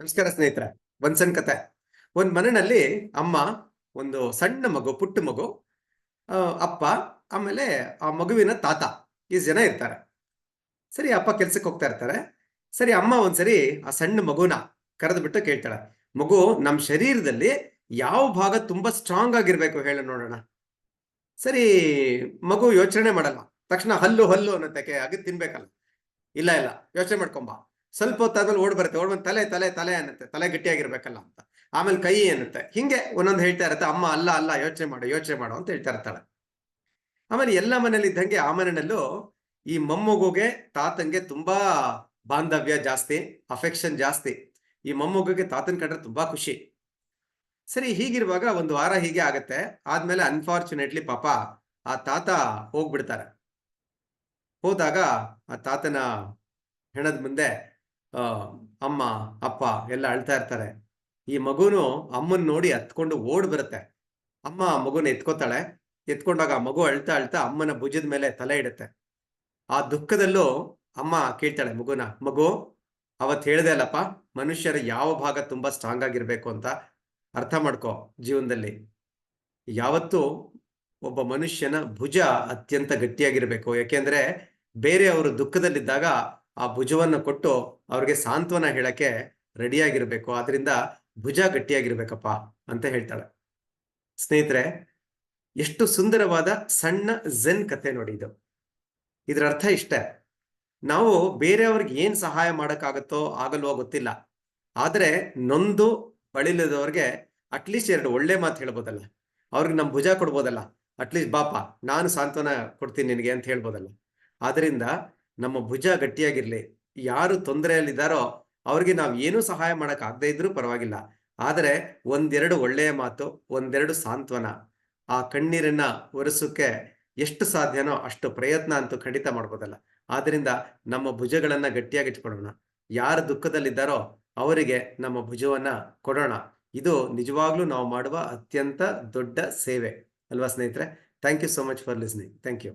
ನಮಸ್ಕಾರ ಸ್ನೇಹಿತರೆ ಒಂದ್ ಸಣ್ಣ ಕತೆ. ಒಂದ್ ಮನೆಯಲ್ಲಿ ಅಮ್ಮ, ಒಂದು ಸಣ್ಣ ಮಗು, ಪುಟ್ಟ ಮಗು ಅಪ್ಪ, ಆಮೇಲೆ ಆ ಮಗುವಿನ ತಾತ, ಈ ಜನ ಇರ್ತಾರೆ. ಸರಿ, ಅಪ್ಪ ಕೆಲ್ಸಕ್ಕೆ ಹೋಗ್ತಾ ಇರ್ತಾರೆ. ಸರಿ, ಅಮ್ಮ ಒಂದ್ಸರಿ ಆ ಸಣ್ಣ ಮಗುನ ಕರೆದು ಬಿಟ್ಟು ಕೇಳ್ತಾಳೆ, ಮಗು, ನಮ್ ಶರೀರದಲ್ಲಿ ಯಾವ ಭಾಗ ತುಂಬಾ ಸ್ಟ್ರಾಂಗ್ ಆಗಿರ್ಬೇಕು ಹೇಳು ನೋಡೋಣ. ಸರಿ, ಮಗು ಯೋಚನೆ ಮಾಡಲ್ಲ. ತಕ್ಷಣ ಹಲ್ಲು ಹಲ್ಲು ಅನ್ನೋತಕ್ಕೆ ಅಗದ್ ತಿನ್ಬೇಕಲ್ಲ. ಇಲ್ಲ ಇಲ್ಲ, ಯೋಚನೆ ಮಾಡ್ಕೊಂಬ. ಸ್ವಲ್ಪ ಹೊತ್ತಾದ್ಮೇಲೆ ಓಡ್ ಬರುತ್ತೆ, ಓಡ್ ಬಂದ್ ತಲೆ ತಲೆ ತಲೆ ಅನ್ನತ್ತೆ, ತಲೆ ಗಟ್ಟಿಯಾಗಿರ್ಬೇಕಲ್ಲ ಅಂತ. ಆಮೇಲೆ ಕೈ ಅನ್ನತ್ತೆ. ಹಿಂಗೆ ಒಂದೊಂದು ಹೇಳ್ತಾ ಇರತ್ತೆ, ಅಮ್ಮ, ಅಲ್ಲ ಅಲ್ಲ, ಯೋಚನೆ ಮಾಡು ಯೋಚನೆ ಮಾಡು ಅಂತ ಹೇಳ್ತಾ ಇರ್ತಾಳೆ. ಆಮೇಲೆ ಎಲ್ಲ ಮನೇಲಿ ಇದ್ದಂಗೆ ಆ ಮನೆಯಲ್ಲೂ ಈ ಮೊಮ್ಮಗುಗೆ, ತಾತಂಗೆ ತುಂಬಾ ಬಾಂಧವ್ಯ ಜಾಸ್ತಿ ಅಫೆಕ್ಷನ್ ಜಾಸ್ತಿ. ಈ ಮೊಮ್ಮಗುಗೆ ತಾತನ್ ಕಂಡ್ರೆ ತುಂಬಾ ಖುಷಿ. ಸರಿ, ಹೀಗಿರುವಾಗ ಒಂದು ವಾರ ಹೀಗೆ ಆಗತ್ತೆ. ಆದ್ಮೇಲೆ ಅನ್ಫಾರ್ಚುನೇಟ್ಲಿ ಪಾಪ ಆ ತಾತ ಹೋಗ್ಬಿಡ್ತಾರೆ. ಹೋದಾಗ ಆ ತಾತನ ಹೆಣದ ಮುಂದೆ ಅಮ್ಮ, ಅಪ್ಪ ಎಲ್ಲ ಅಳ್ತಾ ಇರ್ತಾರೆ. ಈ ಮಗುನು ಅಮ್ಮನ್ ನೋಡಿ ಹತ್ಕೊಂಡು ಓಡ್ ಬರುತ್ತೆ. ಅಮ್ಮ ಮಗುನ ಎತ್ಕೋತಾಳೆ. ಎತ್ಕೊಂಡಾಗ ಮಗು ಅಳ್ತಾ ಅಳ್ತಾ ಅಮ್ಮನ ಭುಜದ ಮೇಲೆ ತಲೆ ಇಡುತ್ತೆ. ಆ ದುಃಖದಲ್ಲೂ ಅಮ್ಮ ಕೇಳ್ತಾಳೆ ಮಗುನ, ಮಗು, ಅವತ್ ಹೇಳ್ದೆ ಅಲ್ಲಪ್ಪ, ಮನುಷ್ಯರ ಯಾವ ಭಾಗ ತುಂಬಾ ಸ್ಟ್ರಾಂಗ್ ಆಗಿರ್ಬೇಕು ಅಂತ. ಅರ್ಥ ಮಾಡ್ಕೋ ಜೀವನದಲ್ಲಿ. ಯಾವತ್ತು ಒಬ್ಬ ಮನುಷ್ಯನ ಭುಜ ಅತ್ಯಂತ ಗಟ್ಟಿಯಾಗಿರ್ಬೇಕು. ಯಾಕೆಂದ್ರೆ ಬೇರೆಯವರು ದುಃಖದಲ್ಲಿದ್ದಾಗ ಆ ಭುಜವನ್ನು ಕೊಟ್ಟು ಅವ್ರಿಗೆ ಸಾಂತ್ವನ ಹೇಳಕ್ಕೆ ರೆಡಿಯಾಗಿರ್ಬೇಕು. ಆದ್ರಿಂದ ಭುಜ ಗಟ್ಟಿಯಾಗಿರ್ಬೇಕಪ್ಪ ಅಂತ ಹೇಳ್ತಾಳೆ. ಸ್ನೇಹಿತರೆ, ಎಷ್ಟು ಸುಂದರವಾದ ಸಣ್ಣ ಝೆನ್ ಕತೆ ನೋಡಿ ಇದು. ಇದರ ಅರ್ಥ ಇಷ್ಟೇ. ನಾವು ಬೇರೆಯವ್ರಿಗೆ ಏನ್ ಸಹಾಯ ಮಾಡೋಕ್ಕಾಗತ್ತೋ ಆಗಲ್ವೋ ಗೊತ್ತಿಲ್ಲ. ಆದ್ರೆ ನೊಂದು ಬಳಿಲದವ್ರಿಗೆ ಅಟ್ಲೀಸ್ಟ್ ಎರಡು ಒಳ್ಳೆ ಮಾತು ಹೇಳ್ಬೋದಲ್ಲ. ಅವ್ರಿಗೆ ನಮ್ಮ ಭುಜ ಕೊಡ್ಬೋದಲ್ಲ. ಅಟ್ಲೀಸ್ಟ್, ಬಾಪ, ನಾನು ಸಾಂತ್ವನ ಕೊಡ್ತೀನಿ ನಿನಗೆ ಅಂತ ಹೇಳ್ಬೋದಲ್ಲ. ಆದ್ರಿಂದ ನಮ್ಮ ಭುಜ ಗಟ್ಟಿಯಾಗಿರ್ಲಿ. ಯಾರು ತೊಂದರೆಯಲ್ಲಿದ್ದಾರೋ ಅವ್ರಿಗೆ ನಾವು ಏನೂ ಸಹಾಯ ಮಾಡಕ್ ಆಗದೆ ಇದ್ರೂ ಪರವಾಗಿಲ್ಲ. ಆದರೆ ಒಂದೆರಡು ಒಳ್ಳೆಯ ಮಾತು, ಒಂದೆರಡು ಸಾಂತ್ವನ. ಆ ಕಣ್ಣೀರನ್ನ ಒರೆಸೋಕೆ ಎಷ್ಟು ಸಾಧ್ಯನೋ ಅಷ್ಟು ಪ್ರಯತ್ನ ಅಂತೂ ಖಂಡಿತ ಮಾಡ್ಬೋದಲ್ಲ. ಆದ್ರಿಂದ ನಮ್ಮ ಭುಜಗಳನ್ನ ಗಟ್ಟಿಯಾಗಿ ಇಟ್ಕೊಳ್ಳೋಣ. ಯಾರು ದುಃಖದಲ್ಲಿದ್ದಾರೋ ಅವರಿಗೆ ನಮ್ಮ ಭುಜವನ್ನ ಕೊಡೋಣ. ಇದು ನಿಜವಾಗ್ಲೂ ನಾವು ಮಾಡುವ ಅತ್ಯಂತ ದೊಡ್ಡ ಸೇವೆ. ಅಲ್ವಾ ಸ್ನೇಹಿತರೆ? Thank you so much for listening. Thank you.